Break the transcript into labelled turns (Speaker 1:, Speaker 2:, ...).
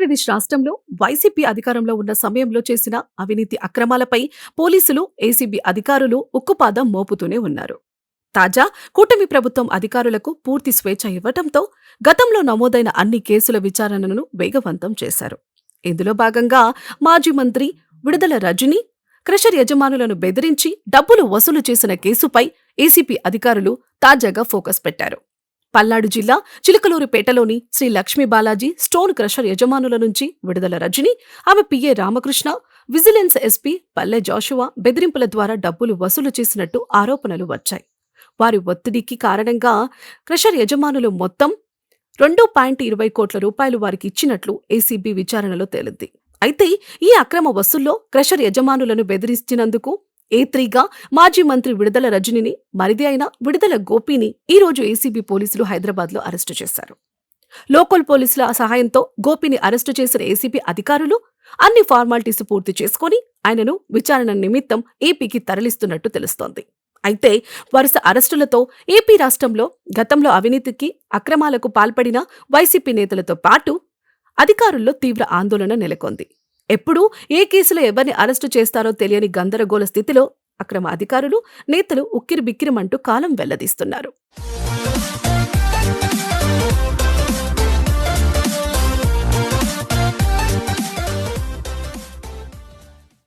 Speaker 1: ఆంధ్రప్రదేశ్ రాష్ట్రంలో వైసీపీ అధికారంలో ఉన్న సమయంలో చేసిన అవినీతి అక్రమాలపై పోలీసులు ఏసీబీ అధికారులు ఉక్కుపాదం మోపుతూనే ఉన్నారు. తాజా కూటమి ప్రభుత్వం అధికారులకు పూర్తి స్వేచ్ఛ ఇవ్వటంతో గతంలో నమోదైన అన్ని కేసుల విచారణను వేగవంతం చేశారు. ఇందులో భాగంగా మాజీ మంత్రి విడుదల రజని క్రషర్ యజమానులను బెదిరించి డబ్బులు వసూలు చేసిన కేసుపై ఏసీపీ అధికారులు తాజాగా ఫోకస్ పెట్టారు. పల్నాడు జిల్లా చిలకలూరుపేటలోని శ్రీ లక్ష్మీ బాలాజీ స్టోన్ క్రషర్ యజమానుల నుంచి విడుదల రజని ఆమె పిఏ రామకృష్ణ విజిలెన్స్ ఎస్పీ పల్లె జాషువా బెదిరింపుల ద్వారా డబ్బులు వసూలు చేసినట్టు ఆరోపణలు వచ్చాయి. వారి ఒత్తిడికి కారణంగా క్రషర్ యజమానులు మొత్తం రెండు పాయింట్ ఇరవై కోట్ల రూపాయలు వారికి ఇచ్చినట్లు ఏసీబీ విచారణలో తేలింది. అయితే ఈ అక్రమ వసూల్లో క్రషర్ యజమానులను బెదిరించినందుకు ఏ త్రీగా మాజీ మంత్రి విడుదల రజనిని మరిది అయిన విడుదల గోపిని ఈ రోజు ఏసీబీ పోలీసులు హైదరాబాద్లో అరెస్టు చేశారు. లోకల్ పోలీసుల సహాయంతో గోపిని అరెస్టు చేసిన ఏసీబీ అధికారులు అన్ని ఫార్మాలిటీస్ పూర్తి చేసుకొని ఆయనను విచారణ నిమిత్తం ఏపీకి తరలిస్తున్నట్టు తెలుస్తోంది. అయితే వరుస అరెస్టులతో ఏపీ రాష్ట్రంలో గతంలో అవినీతికి అక్రమాలకు పాల్పడిన వైసీపీ నేతలతో పాటు అధికారుల్లో తీవ్ర ఆందోళన నెలకొంది. ఎప్పుడు ఏ కేసులో ఎవరిని అరెస్టు చేస్తారో తెలియని గందరగోళ స్థితిలో అక్రమ అధికారులు నేతలు ఉక్కిరి బిక్కిరిమంటూ కాలం వెల్లదీస్తున్నారు.